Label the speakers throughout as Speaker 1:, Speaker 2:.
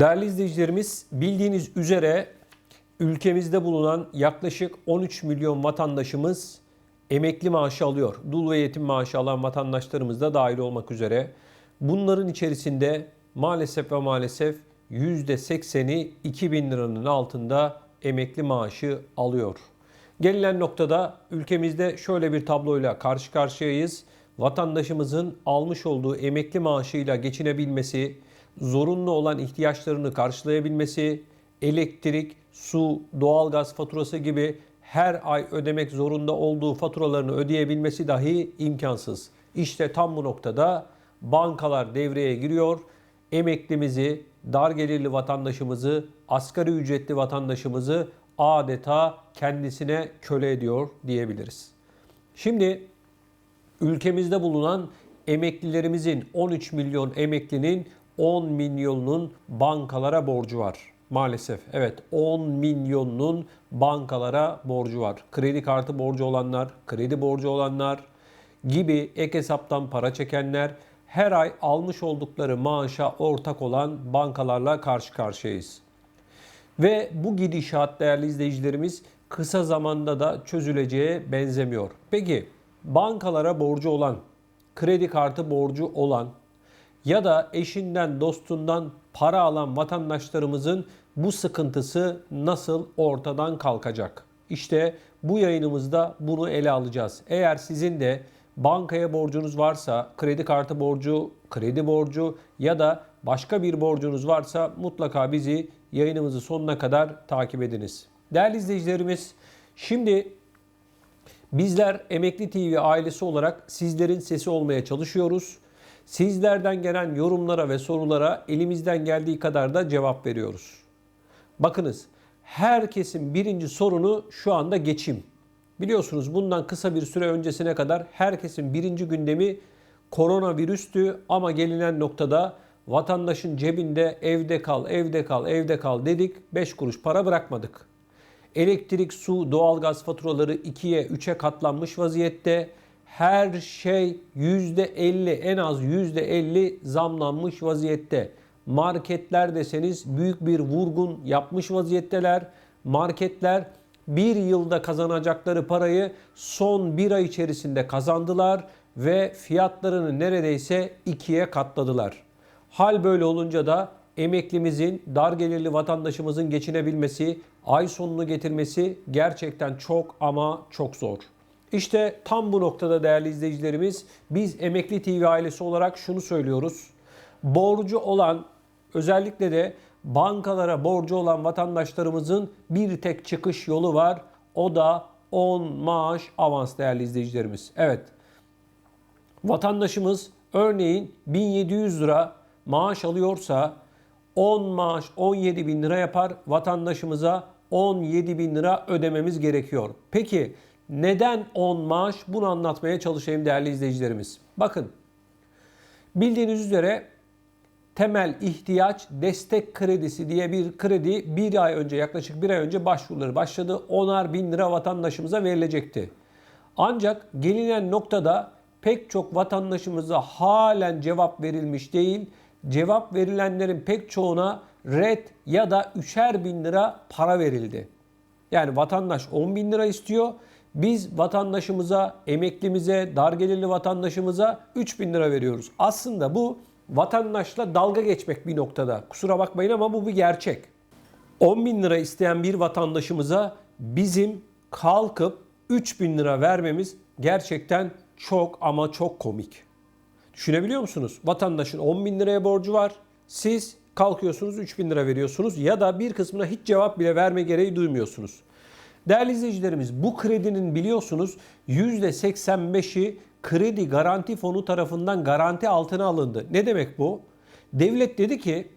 Speaker 1: Değerli izleyicilerimiz bildiğiniz üzere ülkemizde bulunan yaklaşık 13 milyon vatandaşımız emekli maaşı alıyor. Dul ve yetim maaşı alan vatandaşlarımız da dahil olmak üzere. Bunların içerisinde maalesef ve maalesef %80'i 2000 liranın altında emekli maaşı alıyor. Gelinen noktada ülkemizde şöyle bir tabloyla karşı karşıyayız. Vatandaşımızın almış olduğu emekli maaşıyla geçinebilmesi, zorunlu olan ihtiyaçlarını karşılayabilmesi, elektrik, su, doğalgaz faturası gibi her ay ödemek zorunda olduğu faturalarını ödeyebilmesi dahi imkansız. İşte tam bu noktada bankalar devreye giriyor. Emeklimizi, dar gelirli vatandaşımızı, asgari ücretli vatandaşımızı adeta kendisine köle ediyor diyebiliriz. Şimdi ülkemizde bulunan emeklilerimizin 13 milyon emeklinin 10 milyonunun bankalara borcu var. Maalesef evet 10 milyonunun bankalara borcu var. Kredi kartı borcu olanlar, kredi borcu olanlar gibi ek hesaptan para çekenler her ay almış oldukları maaşa ortak olan bankalarla karşı karşıyayız. Ve bu gidişat değerli izleyicilerimiz kısa zamanda da çözüleceğe benzemiyor. Peki bankalara borcu olan, kredi kartı borcu olan ya da eşinden dostundan para alan vatandaşlarımızın bu sıkıntısı nasıl ortadan kalkacak? İşte bu yayınımızda bunu ele alacağız. Eğer sizin de bankaya borcunuz varsa, kredi kartı borcu, kredi borcu ya da başka bir borcunuz varsa mutlaka bizi yayınımızı sonuna kadar takip ediniz. Değerli izleyicilerimiz, şimdi bizler Emekli TV ailesi olarak sizlerin sesi olmaya çalışıyoruz. Sizlerden gelen yorumlara ve sorulara elimizden geldiği kadar da cevap veriyoruz. Bakınız, herkesin birinci sorunu şu anda geçim. Biliyorsunuz bundan kısa bir süre öncesine kadar herkesin birinci gündemi koronavirüstü ama gelinen noktada vatandaşın cebinde evde kal, evde kal, evde kal dedik. 5 kuruş para bırakmadık. Elektrik, su, doğalgaz faturaları 2'ye 3'e katlanmış vaziyette. Her şey %50 en az %50 zamlanmış vaziyette. Marketler deseniz büyük bir vurgun yapmış vaziyetteler. Marketler bir yılda kazanacakları parayı son bir ay içerisinde kazandılar ve fiyatlarını neredeyse ikiye katladılar. Hal böyle olunca da emeklimizin, dar gelirli vatandaşımızın geçinebilmesi, ay sonunu getirmesi gerçekten çok ama çok zor. İşte tam bu noktada değerli izleyicilerimiz biz Emekli TV ailesi olarak şunu söylüyoruz. Borcu olan özellikle de bankalara borcu olan vatandaşlarımızın bir tek çıkış yolu var. O da 10 maaş avans değerli izleyicilerimiz. Evet vatandaşımız örneğin 1700 lira maaş alıyorsa 10 maaş 17 bin lira yapar. Vatandaşımıza 17 bin lira ödememiz gerekiyor. Peki neden 10 maaş? Bunu anlatmaya çalışayım değerli izleyicilerimiz. Bakın bildiğiniz üzere temel ihtiyaç destek kredisi diye bir kredi bir ay önce yaklaşık bir ay önce başvuruları başladı. 10'ar bin lira vatandaşımıza verilecekti. Ancak gelinen noktada pek çok vatandaşımıza halen cevap verilmiş değil. Cevap verilenlerin pek çoğuna red ya da üçer bin lira para verildi. Yani vatandaş 10 bin lira istiyor. Biz vatandaşımıza, emeklimize, dar gelirli vatandaşımıza 3 bin lira veriyoruz. Aslında bu vatandaşla dalga geçmek bir noktada. Kusura bakmayın ama bu bir gerçek. 10 bin lira isteyen bir vatandaşımıza bizim kalkıp 3 bin lira vermemiz gerçekten çok ama çok komik. Düşünebiliyor musunuz? Vatandaşın 10 bin liraya borcu var. Siz kalkıyorsunuz 3 bin lira veriyorsunuz ya da bir kısmına hiç cevap bile verme gereği duymuyorsunuz. Değerli izleyicilerimiz bu kredinin biliyorsunuz %85'i kredi garanti fonu tarafından garanti altına alındı. Ne demek bu? Devlet dedi ki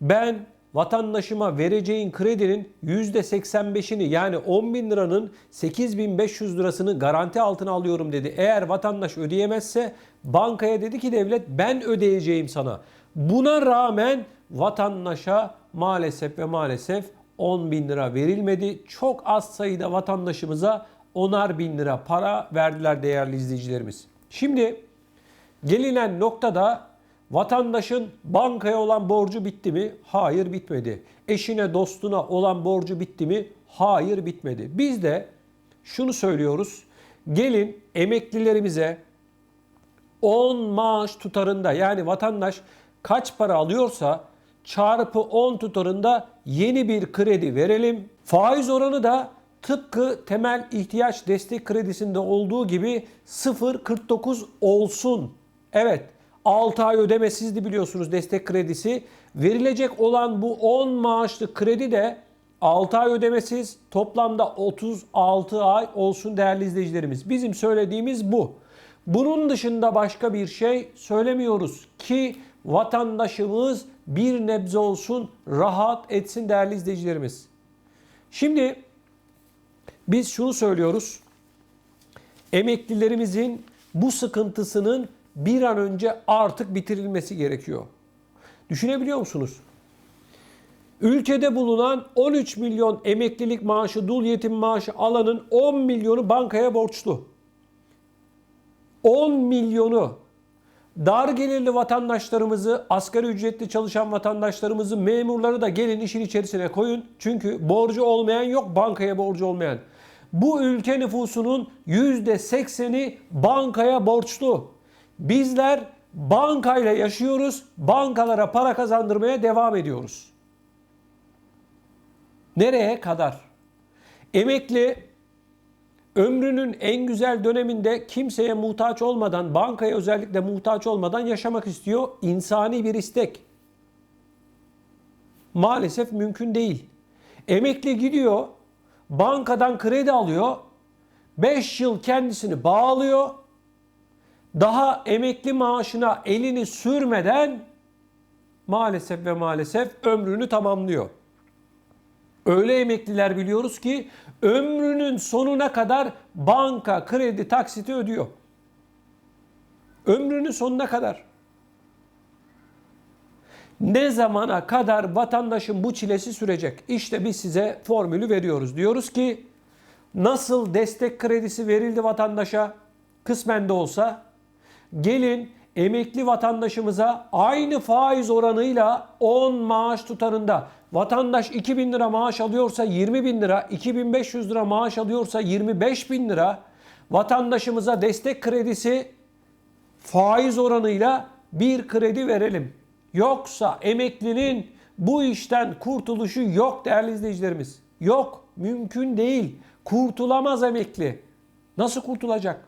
Speaker 1: ben vatandaşıma vereceğin kredinin %85'ini yani 10 bin liranın 8500 lirasını garanti altına alıyorum dedi. Eğer vatandaş ödeyemezse bankaya dedi ki devlet ben ödeyeceğim sana. Buna rağmen vatandaşa maalesef ve maalesef 10 bin lira verilmedi. Çok az sayıda vatandaşımıza onar bin lira para verdiler değerli izleyicilerimiz. Şimdi gelinen noktada Vatandaşın bankaya olan borcu bitti mi? Hayır bitmedi. Eşine dostuna olan borcu bitti mi? Hayır bitmedi. Biz de şunu söylüyoruz. Gelin emeklilerimize 10 maaş tutarında yani vatandaş kaç para alıyorsa çarpı 10 tutarında yeni bir kredi verelim. Faiz oranı da tıpkı temel ihtiyaç destek kredisinde olduğu gibi 0.49 olsun. Evet 6 ay ödemesizdi biliyorsunuz destek kredisi. Verilecek olan bu 10 maaşlık kredi de 6 ay ödemesiz toplamda 36 ay olsun değerli izleyicilerimiz. Bizim söylediğimiz bu. Bunun dışında başka bir şey söylemiyoruz ki vatandaşımız bir nebze olsun rahat etsin değerli izleyicilerimiz. Şimdi biz şunu söylüyoruz. Emeklilerimizin bu sıkıntısının bir an önce artık bitirilmesi gerekiyor. Düşünebiliyor musunuz? Ülkede bulunan 13 milyon emeklilik maaşı, dul yetim maaşı alanın 10 milyonu bankaya borçlu. 10 milyonu dar gelirli vatandaşlarımızı, asgari ücretli çalışan vatandaşlarımızı, memurları da gelin işin içerisine koyun. Çünkü borcu olmayan yok, bankaya borcu olmayan. Bu ülke nüfusunun %80'i bankaya borçlu. Bizler bankayla yaşıyoruz, bankalara para kazandırmaya devam ediyoruz. Nereye kadar? Emekli ömrünün en güzel döneminde kimseye muhtaç olmadan, bankaya özellikle muhtaç olmadan yaşamak istiyor. İnsani bir istek. Maalesef mümkün değil. Emekli gidiyor, bankadan kredi alıyor, 5 yıl kendisini bağlıyor. Daha emekli maaşına elini sürmeden maalesef ve maalesef ömrünü tamamlıyor. Öyle emekliler biliyoruz ki ömrünün sonuna kadar banka kredi taksiti ödüyor. Ömrünün sonuna kadar. Ne zamana kadar vatandaşın bu çilesi sürecek? İşte biz size formülü veriyoruz. Diyoruz ki nasıl destek kredisi verildi vatandaşa kısmen de olsa gelin emekli vatandaşımıza aynı faiz oranıyla 10 maaş tutarında vatandaş 2000 lira maaş alıyorsa 20 bin lira, 2500 lira maaş alıyorsa 25 bin lira vatandaşımıza destek kredisi faiz oranıyla bir kredi verelim. Yoksa emeklinin bu işten kurtuluşu yok değerli izleyicilerimiz. Yok, mümkün değil. Kurtulamaz emekli. Nasıl kurtulacak?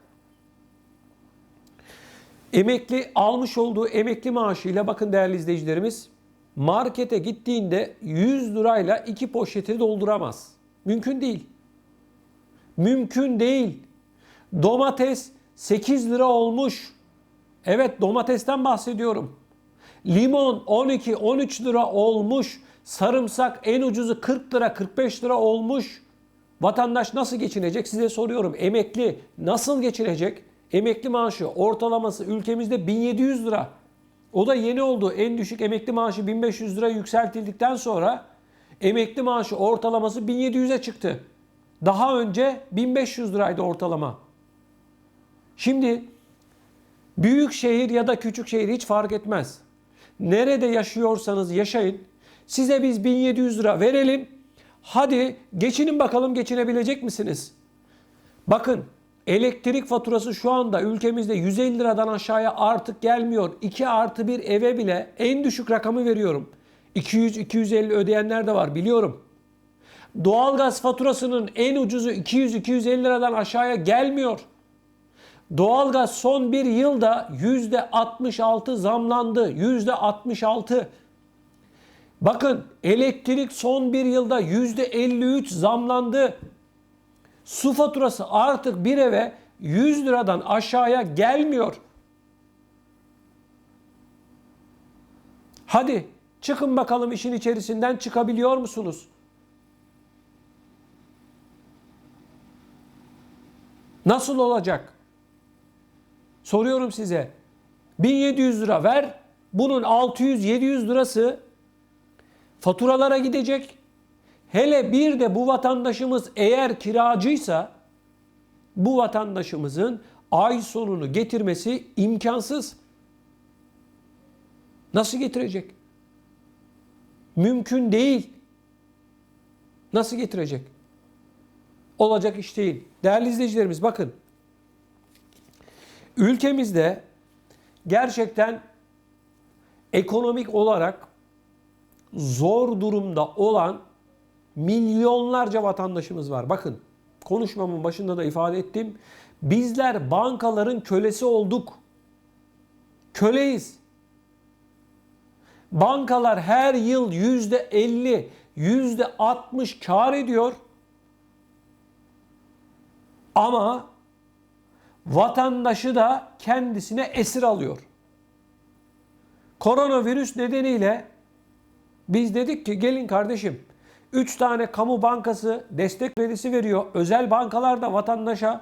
Speaker 1: Emekli almış olduğu emekli maaşıyla bakın değerli izleyicilerimiz markete gittiğinde 100 lirayla iki poşeti dolduramaz. Mümkün değil. Mümkün değil. Domates 8 lira olmuş. Evet domatesten bahsediyorum. Limon 12-13 lira olmuş. Sarımsak en ucuzu 40 lira 45 lira olmuş. Vatandaş nasıl geçinecek size soruyorum. Emekli nasıl geçinecek? Emekli maaşı ortalaması ülkemizde 1700 lira. O da yeni oldu. En düşük emekli maaşı 1500 lira yükseltildikten sonra emekli maaşı ortalaması 1700'e çıktı. Daha önce 1500 liraydı ortalama. Şimdi büyük şehir ya da küçük şehir hiç fark etmez. Nerede yaşıyorsanız yaşayın. Size biz 1700 lira verelim. Hadi geçinin bakalım geçinebilecek misiniz? Bakın Elektrik faturası şu anda ülkemizde 150 liradan aşağıya artık gelmiyor. 2 artı bir eve bile en düşük rakamı veriyorum. 200-250 ödeyenler de var biliyorum. Doğalgaz faturasının en ucuzu 200-250 liradan aşağıya gelmiyor. Doğalgaz son bir yılda %66 zamlandı. %66. Bakın elektrik son bir yılda %53 zamlandı. Su faturası artık bir eve 100 liradan aşağıya gelmiyor. Hadi çıkın bakalım işin içerisinden çıkabiliyor musunuz? Nasıl olacak? Soruyorum size. 1700 lira ver. Bunun 600-700 lirası faturalara gidecek. Hele bir de bu vatandaşımız eğer kiracıysa bu vatandaşımızın ay sonunu getirmesi imkansız. Nasıl getirecek? Mümkün değil. Nasıl getirecek? Olacak iş değil. Değerli izleyicilerimiz bakın. Ülkemizde gerçekten ekonomik olarak zor durumda olan milyonlarca vatandaşımız var. Bakın konuşmamın başında da ifade ettim. Bizler bankaların kölesi olduk. Köleyiz. Bankalar her yıl yüzde 50, yüzde 60 kar ediyor. Ama vatandaşı da kendisine esir alıyor. Koronavirüs nedeniyle biz dedik ki gelin kardeşim 3 tane kamu bankası destek kredisi veriyor. Özel bankalar da vatandaşa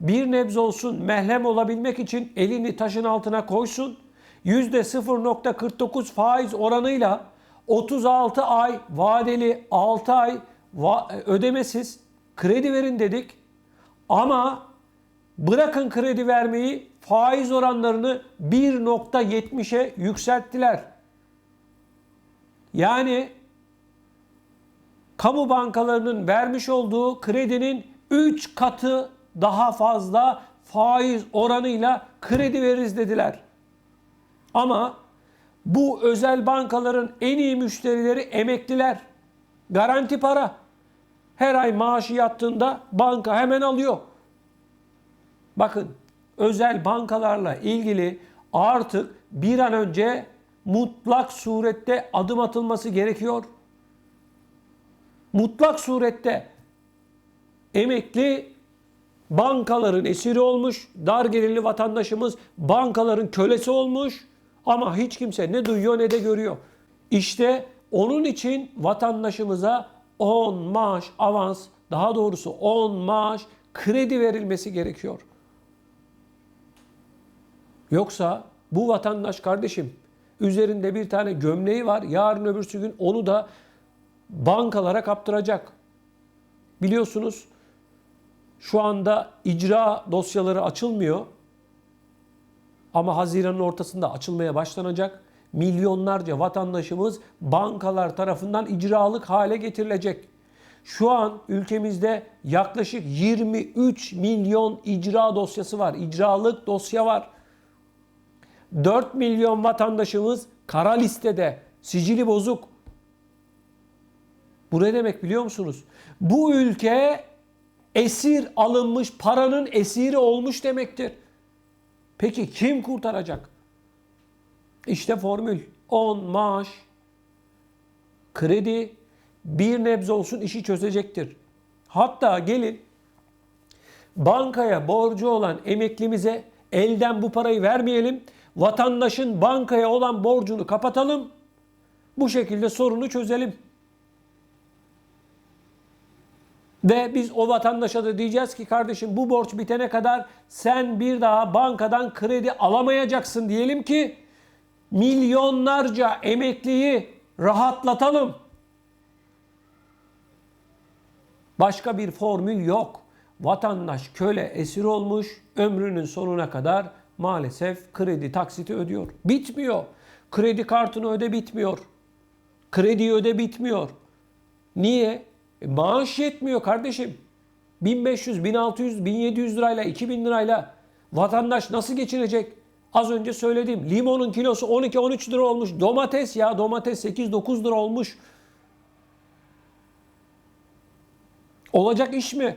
Speaker 1: bir nebze olsun mehlem olabilmek için elini taşın altına koysun. %0.49 faiz oranıyla 36 ay vadeli 6 ay ödemesiz kredi verin dedik. Ama bırakın kredi vermeyi faiz oranlarını 1.70'e yükselttiler. Yani kamu bankalarının vermiş olduğu kredinin 3 katı daha fazla faiz oranıyla kredi veririz dediler. Ama bu özel bankaların en iyi müşterileri emekliler. Garanti para. Her ay maaşı yattığında banka hemen alıyor. Bakın özel bankalarla ilgili artık bir an önce mutlak surette adım atılması gerekiyor. Mutlak surette emekli bankaların esiri olmuş, dar gelirli vatandaşımız bankaların kölesi olmuş ama hiç kimse ne duyuyor ne de görüyor. İşte onun için vatandaşımıza 10 maaş avans, daha doğrusu 10 maaş kredi verilmesi gerekiyor. Yoksa bu vatandaş kardeşim üzerinde bir tane gömleği var. Yarın öbürsü gün onu da bankalara kaptıracak. Biliyorsunuz şu anda icra dosyaları açılmıyor. Ama Haziran'ın ortasında açılmaya başlanacak. Milyonlarca vatandaşımız bankalar tarafından icralık hale getirilecek. Şu an ülkemizde yaklaşık 23 milyon icra dosyası var. İcralık dosya var. 4 milyon vatandaşımız kara listede, sicili bozuk. Bu ne demek biliyor musunuz? Bu ülke esir alınmış, paranın esiri olmuş demektir. Peki kim kurtaracak? İşte formül. 10 maaş, kredi bir nebze olsun işi çözecektir. Hatta gelin bankaya borcu olan emeklimize elden bu parayı vermeyelim. Vatandaşın bankaya olan borcunu kapatalım. Bu şekilde sorunu çözelim. Ve biz o vatandaşa da diyeceğiz ki kardeşim bu borç bitene kadar sen bir daha bankadan kredi alamayacaksın diyelim ki milyonlarca emekliyi rahatlatalım. Başka bir formül yok. Vatandaş köle esir olmuş ömrünün sonuna kadar maalesef kredi taksiti ödüyor. Bitmiyor. Kredi kartını öde bitmiyor. Krediyi öde bitmiyor. Niye? E, maaş yetmiyor kardeşim. 1500, 1600, 1700 lirayla, 2000 lirayla vatandaş nasıl geçinecek? Az önce söyledim. Limonun kilosu 12-13 lira olmuş. Domates ya domates 8-9 lira olmuş. Olacak iş mi?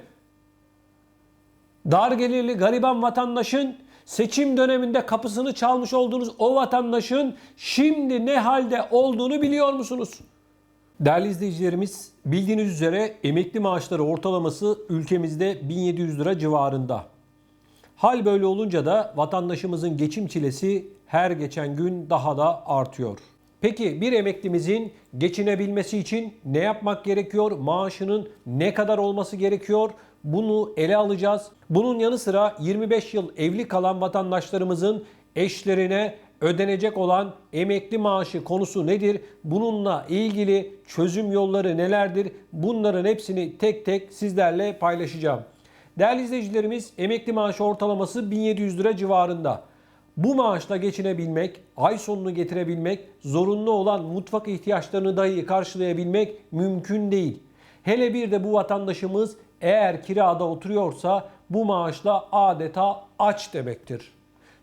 Speaker 1: Dar gelirli gariban vatandaşın seçim döneminde kapısını çalmış olduğunuz o vatandaşın şimdi ne halde olduğunu biliyor musunuz? Değerli izleyicilerimiz bildiğiniz üzere emekli maaşları ortalaması ülkemizde 1700 lira civarında. Hal böyle olunca da vatandaşımızın geçim çilesi her geçen gün daha da artıyor. Peki bir emeklimizin geçinebilmesi için ne yapmak gerekiyor? Maaşının ne kadar olması gerekiyor? Bunu ele alacağız. Bunun yanı sıra 25 yıl evli kalan vatandaşlarımızın eşlerine ödenecek olan emekli maaşı konusu nedir? Bununla ilgili çözüm yolları nelerdir? Bunların hepsini tek tek sizlerle paylaşacağım. Değerli izleyicilerimiz emekli maaşı ortalaması 1700 lira civarında. bu maaşla geçinebilmek, ay sonunu getirebilmek, zorunlu olan mutfak ihtiyaçlarını dahi karşılayabilmek mümkün değil. Hele bir de bu vatandaşımız eğer kirada oturuyorsa bu maaşla adeta aç demektir.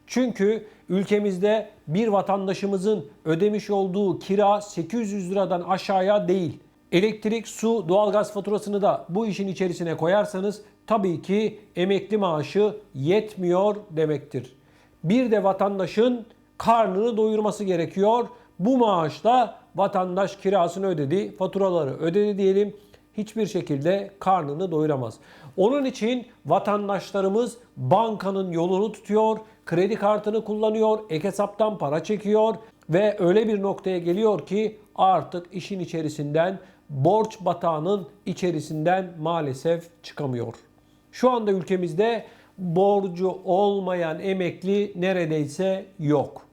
Speaker 1: Çünkü ülkemizde bir vatandaşımızın ödemiş olduğu kira 800 liradan aşağıya değil. Elektrik, su, doğalgaz faturasını da bu işin içerisine koyarsanız tabii ki emekli maaşı yetmiyor demektir. Bir de vatandaşın karnını doyurması gerekiyor. Bu maaşla vatandaş kirasını ödedi, faturaları ödedi diyelim. Hiçbir şekilde karnını doyuramaz. Onun için vatandaşlarımız bankanın yolunu tutuyor, kredi kartını kullanıyor, ek hesaptan para çekiyor ve öyle bir noktaya geliyor ki artık işin içerisinden borç batağının içerisinden maalesef çıkamıyor. Şu anda ülkemizde borcu olmayan emekli neredeyse yok.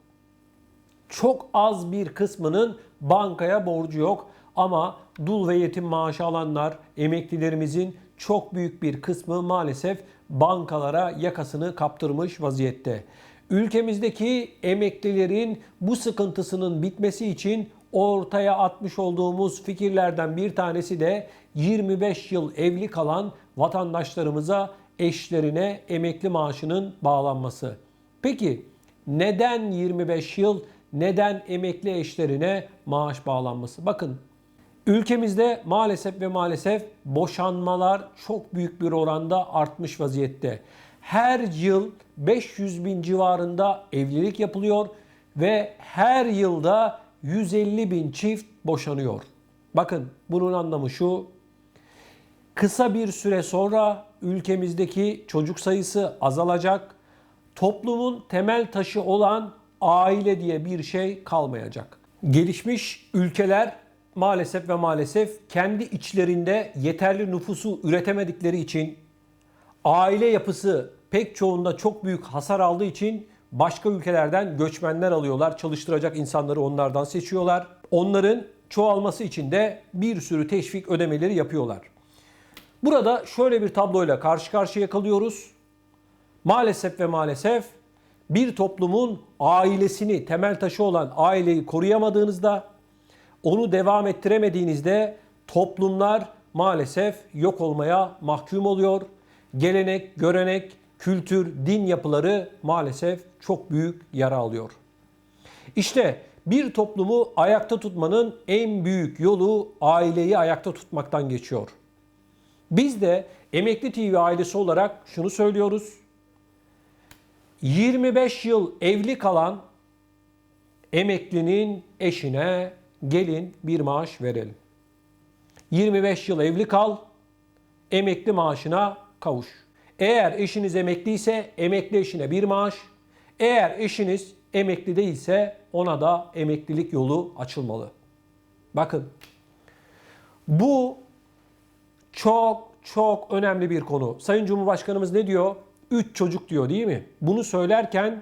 Speaker 1: Çok az bir kısmının bankaya borcu yok ama dul ve yetim maaşı alanlar, emeklilerimizin çok büyük bir kısmı maalesef bankalara yakasını kaptırmış vaziyette. Ülkemizdeki emeklilerin bu sıkıntısının bitmesi için ortaya atmış olduğumuz fikirlerden bir tanesi de 25 yıl evli kalan vatandaşlarımıza eşlerine emekli maaşının bağlanması. Peki neden 25 yıl, neden emekli eşlerine maaş bağlanması? Bakın ülkemizde maalesef ve maalesef boşanmalar çok büyük bir oranda artmış vaziyette. Her yıl 500 bin civarında evlilik yapılıyor ve her yılda 150 bin çift boşanıyor. Bakın bunun anlamı şu. Kısa bir süre sonra ülkemizdeki çocuk sayısı azalacak. Toplumun temel taşı olan aile diye bir şey kalmayacak. Gelişmiş ülkeler maalesef ve maalesef kendi içlerinde yeterli nüfusu üretemedikleri için aile yapısı pek çoğunda çok büyük hasar aldığı için başka ülkelerden göçmenler alıyorlar. Çalıştıracak insanları onlardan seçiyorlar. Onların çoğalması için de bir sürü teşvik ödemeleri yapıyorlar. Burada şöyle bir tabloyla karşı karşıya kalıyoruz. Maalesef ve maalesef bir toplumun ailesini, temel taşı olan aileyi koruyamadığınızda, onu devam ettiremediğinizde toplumlar maalesef yok olmaya mahkum oluyor. Gelenek, görenek, kültür, din yapıları maalesef çok büyük yara alıyor. İşte bir toplumu ayakta tutmanın en büyük yolu aileyi ayakta tutmaktan geçiyor. Biz de Emekli TV ailesi olarak şunu söylüyoruz. 25 yıl evli kalan emeklinin eşine gelin bir maaş verelim. 25 yıl evli kal, emekli maaşına kavuş. Eğer eşiniz emekliyse emekli eşine bir maaş. Eğer eşiniz emekli değilse ona da emeklilik yolu açılmalı. Bakın bu çok çok önemli bir konu. Sayın Cumhurbaşkanımız ne diyor? 3 çocuk diyor değil mi? Bunu söylerken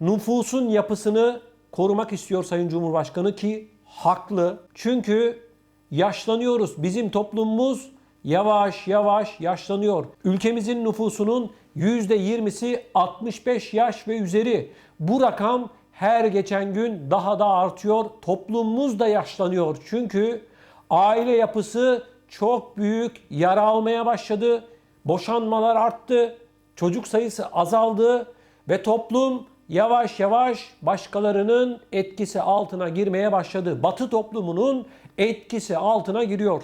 Speaker 1: nüfusun yapısını korumak istiyor Sayın Cumhurbaşkanı ki haklı. Çünkü yaşlanıyoruz. Bizim toplumumuz yavaş yavaş yaşlanıyor. Ülkemizin nüfusunun %20'si 65 yaş ve üzeri. Bu rakam her geçen gün daha da artıyor. Toplumumuz da yaşlanıyor. Çünkü aile yapısı çok büyük yara almaya başladı. Boşanmalar arttı. Çocuk sayısı azaldı ve toplum yavaş yavaş başkalarının etkisi altına girmeye başladı. Batı toplumunun etkisi altına giriyor.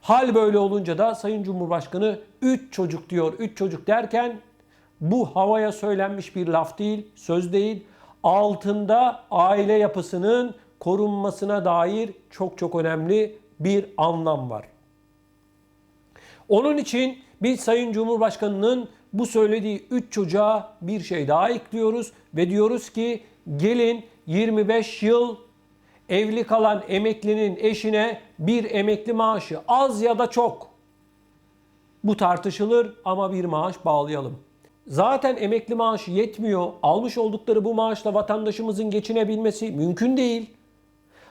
Speaker 1: Hal böyle olunca da Sayın Cumhurbaşkanı 3 çocuk diyor. 3 çocuk derken bu havaya söylenmiş bir laf değil, söz değil. Altında aile yapısının korunmasına dair çok çok önemli bir anlam var. Onun için biz Sayın Cumhurbaşkanı'nın bu söylediği 3 çocuğa bir şey daha ekliyoruz ve diyoruz ki gelin 25 yıl evli kalan emeklinin eşine bir emekli maaşı az ya da çok bu tartışılır ama bir maaş bağlayalım. Zaten emekli maaşı yetmiyor. Almış oldukları bu maaşla vatandaşımızın geçinebilmesi mümkün değil.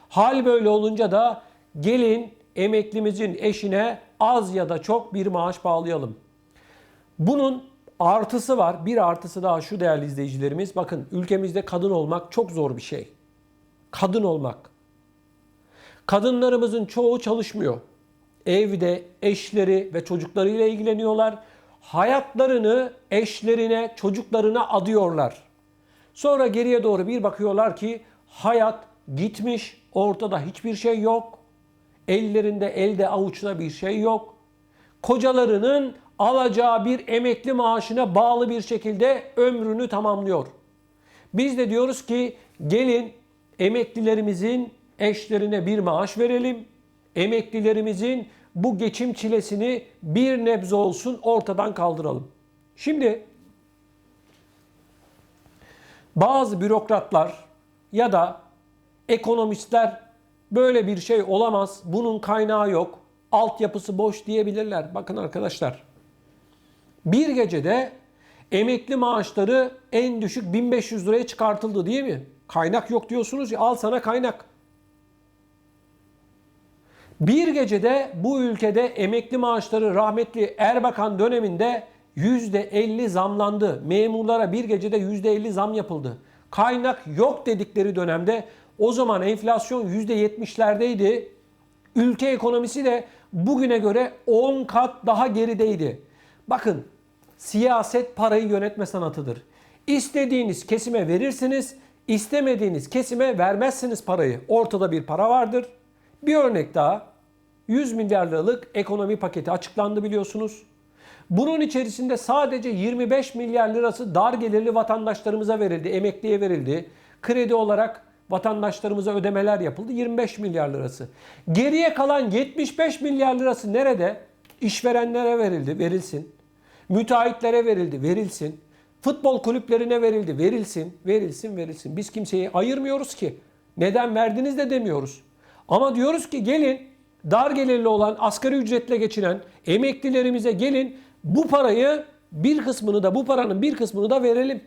Speaker 1: Hal böyle olunca da gelin emeklimizin eşine az ya da çok bir maaş bağlayalım. Bunun artısı var. Bir artısı daha şu değerli izleyicilerimiz. Bakın ülkemizde kadın olmak çok zor bir şey. Kadın olmak. Kadınlarımızın çoğu çalışmıyor. Evde eşleri ve çocuklarıyla ilgileniyorlar. Hayatlarını eşlerine, çocuklarına adıyorlar. Sonra geriye doğru bir bakıyorlar ki hayat gitmiş, ortada hiçbir şey yok. Ellerinde, elde avuçta bir şey yok. Kocalarının alacağı bir emekli maaşına bağlı bir şekilde ömrünü tamamlıyor. Biz de diyoruz ki gelin emeklilerimizin eşlerine bir maaş verelim. Emeklilerimizin bu geçim çilesini bir nebze olsun ortadan kaldıralım. Şimdi bazı bürokratlar ya da ekonomistler böyle bir şey olamaz, bunun kaynağı yok, altyapısı boş diyebilirler. Bakın arkadaşlar, bir gecede emekli maaşları en düşük 1500 liraya çıkartıldı değil mi? Kaynak yok diyorsunuz ya al sana kaynak. Bir gecede bu ülkede emekli maaşları rahmetli Erbakan döneminde %50 zamlandı. Memurlara bir gecede %50 zam yapıldı. Kaynak yok dedikleri dönemde o zaman enflasyon %70'lerdeydi. Ülke ekonomisi de bugüne göre 10 kat daha gerideydi. Bakın siyaset parayı yönetme sanatıdır. İstediğiniz kesime verirsiniz, istemediğiniz kesime vermezsiniz parayı. Ortada bir para vardır. Bir örnek daha. 100 milyar liralık ekonomi paketi açıklandı biliyorsunuz. Bunun içerisinde sadece 25 milyar lirası dar gelirli vatandaşlarımıza verildi, emekliye verildi. Kredi olarak vatandaşlarımıza ödemeler yapıldı 25 milyar lirası. Geriye kalan 75 milyar lirası nerede? İşverenlere verildi, verilsin. Müteahhitlere verildi, verilsin. Futbol kulüplerine verildi, verilsin, verilsin, verilsin. Biz kimseyi ayırmıyoruz ki. Neden verdiniz de demiyoruz. Ama diyoruz ki gelin dar gelirli olan asgari ücretle geçinen emeklilerimize gelin bu parayı bir kısmını da bu paranın bir kısmını da verelim.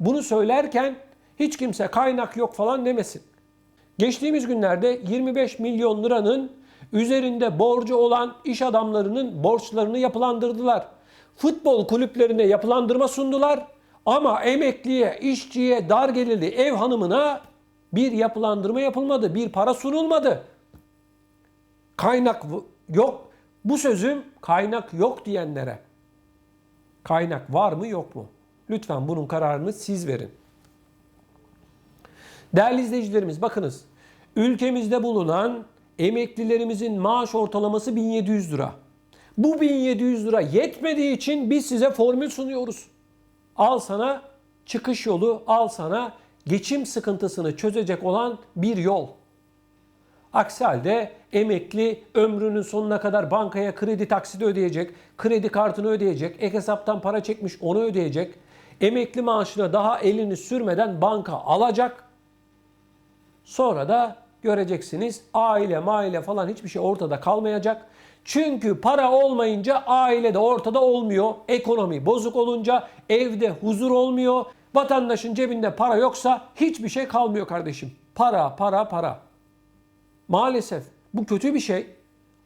Speaker 1: Bunu söylerken hiç kimse kaynak yok falan demesin. Geçtiğimiz günlerde 25 milyon liranın üzerinde borcu olan iş adamlarının borçlarını yapılandırdılar. Futbol kulüplerine yapılandırma sundular ama emekliye, işçiye, dar gelirli ev hanımına bir yapılandırma yapılmadı, bir para sunulmadı. Kaynak yok. Bu sözüm kaynak yok diyenlere. Kaynak var mı yok mu? Lütfen bunun kararını siz verin. Değerli izleyicilerimiz bakınız. Ülkemizde bulunan emeklilerimizin maaş ortalaması 1700 lira. Bu 1700 lira yetmediği için biz size formül sunuyoruz. Al sana çıkış yolu, al sana geçim sıkıntısını çözecek olan bir yol. Aksi halde emekli ömrünün sonuna kadar bankaya kredi taksidi ödeyecek, kredi kartını ödeyecek, ek hesaptan para çekmiş onu ödeyecek. Emekli maaşına daha elini sürmeden banka alacak. Sonra da göreceksiniz aile maile falan hiçbir şey ortada kalmayacak. Çünkü para olmayınca aile de ortada olmuyor. Ekonomi bozuk olunca evde huzur olmuyor. Vatandaşın cebinde para yoksa hiçbir şey kalmıyor kardeşim. Para, para, para. Maalesef bu kötü bir şey.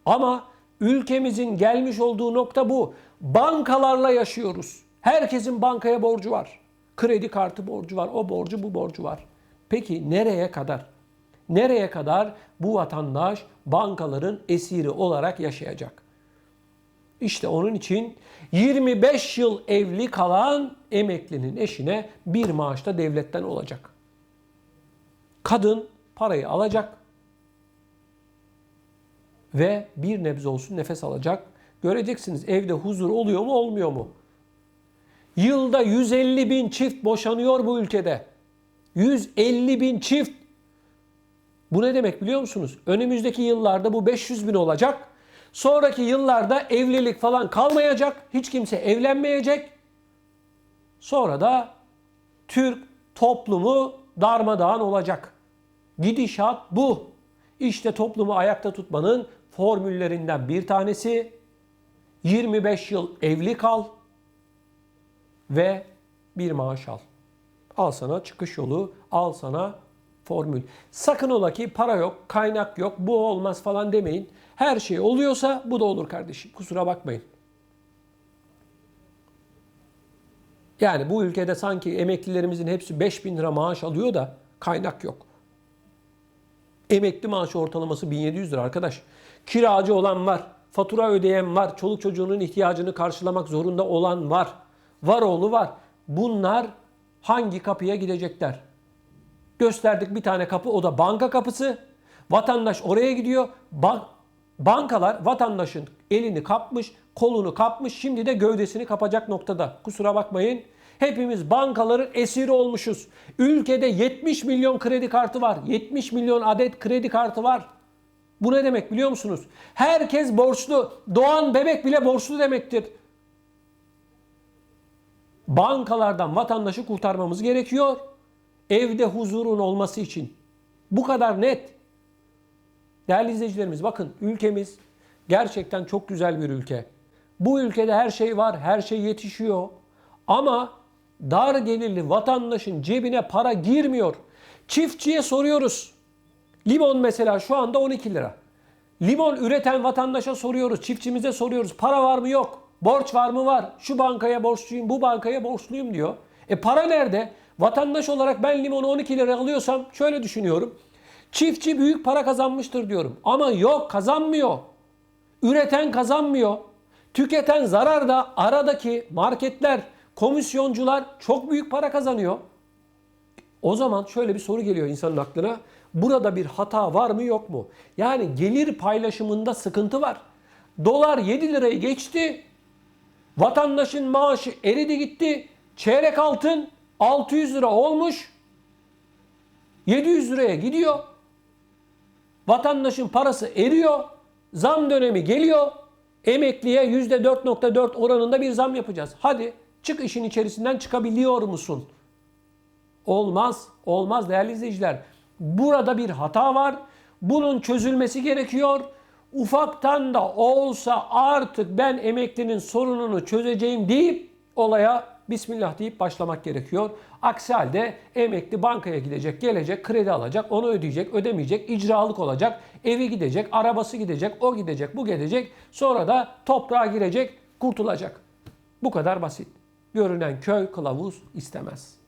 Speaker 1: Ama ülkemizin gelmiş olduğu nokta bu. Bankalarla yaşıyoruz. Herkesin bankaya borcu var. Kredi kartı borcu var, o borcu, bu borcu var. Peki nereye kadar? Nereye kadar bu vatandaş bankaların esiri olarak yaşayacak? İşte onun için 25 yıl evli kalan emeklinin eşine bir maaşta devletten olacak. Kadın parayı alacak ve bir nebze olsun nefes alacak. Göreceksiniz evde huzur oluyor mu olmuyor mu? Yılda 150 bin çift boşanıyor bu ülkede. 150 bin çift. Bu ne demek biliyor musunuz? Önümüzdeki yıllarda bu 500 bin olacak. Sonraki yıllarda evlilik falan kalmayacak. Hiç kimse evlenmeyecek. Sonra da Türk toplumu darmadağın olacak. Gidişat bu. İşte toplumu ayakta tutmanın formüllerinden bir tanesi 25 yıl evli kal ve bir maaş al. Al sana çıkış yolu, al sana formül. Sakın ola ki para yok, kaynak yok, bu olmaz falan demeyin. Her şey oluyorsa bu da olur kardeşim. Kusura bakmayın. Yani bu ülkede sanki emeklilerimizin hepsi 5000 lira maaş alıyor da kaynak yok. Emekli maaşı ortalaması 1700 lira arkadaş. Kiracı olan var, fatura ödeyen var, çoluk çocuğunun ihtiyacını karşılamak zorunda olan var. Var oğlu var. Bunlar hangi kapıya gidecekler? Gösterdik bir tane kapı o da banka kapısı. Vatandaş oraya gidiyor. Ba- bankalar vatandaşın elini kapmış, kolunu kapmış. Şimdi de gövdesini kapacak noktada. Kusura bakmayın. Hepimiz bankaların esiri olmuşuz. Ülkede 70 milyon kredi kartı var. 70 milyon adet kredi kartı var. Bu ne demek biliyor musunuz? Herkes borçlu. Doğan bebek bile borçlu demektir. Bankalardan vatandaşı kurtarmamız gerekiyor. Evde huzurun olması için. Bu kadar net. Değerli izleyicilerimiz bakın ülkemiz gerçekten çok güzel bir ülke. Bu ülkede her şey var, her şey yetişiyor. Ama dar gelirli vatandaşın cebine para girmiyor. Çiftçiye soruyoruz. Limon mesela şu anda 12 lira. Limon üreten vatandaşa soruyoruz, çiftçimize soruyoruz. Para var mı yok? Borç var mı var? Şu bankaya borçluyum, bu bankaya borçluyum diyor. E para nerede? Vatandaş olarak ben limonu 12 lira alıyorsam şöyle düşünüyorum. Çiftçi büyük para kazanmıştır diyorum. Ama yok kazanmıyor. Üreten kazanmıyor. Tüketen zarar da aradaki marketler, komisyoncular çok büyük para kazanıyor. O zaman şöyle bir soru geliyor insanın aklına. Burada bir hata var mı yok mu? Yani gelir paylaşımında sıkıntı var. Dolar 7 lirayı geçti. Vatandaşın maaşı eridi gitti. Çeyrek altın 600 lira olmuş. 700 liraya gidiyor. Vatandaşın parası eriyor. Zam dönemi geliyor. Emekliye %4.4 oranında bir zam yapacağız. Hadi çık işin içerisinden çıkabiliyor musun? Olmaz, olmaz değerli izleyiciler. Burada bir hata var. Bunun çözülmesi gerekiyor. Ufaktan da olsa artık ben emeklinin sorununu çözeceğim deyip olaya Bismillah deyip başlamak gerekiyor. Aksi halde emekli bankaya gidecek, gelecek, kredi alacak, onu ödeyecek, ödemeyecek, icralık olacak, evi gidecek, arabası gidecek, o gidecek, bu gidecek. Sonra da toprağa girecek, kurtulacak. Bu kadar basit. Görünen köy kılavuz istemez.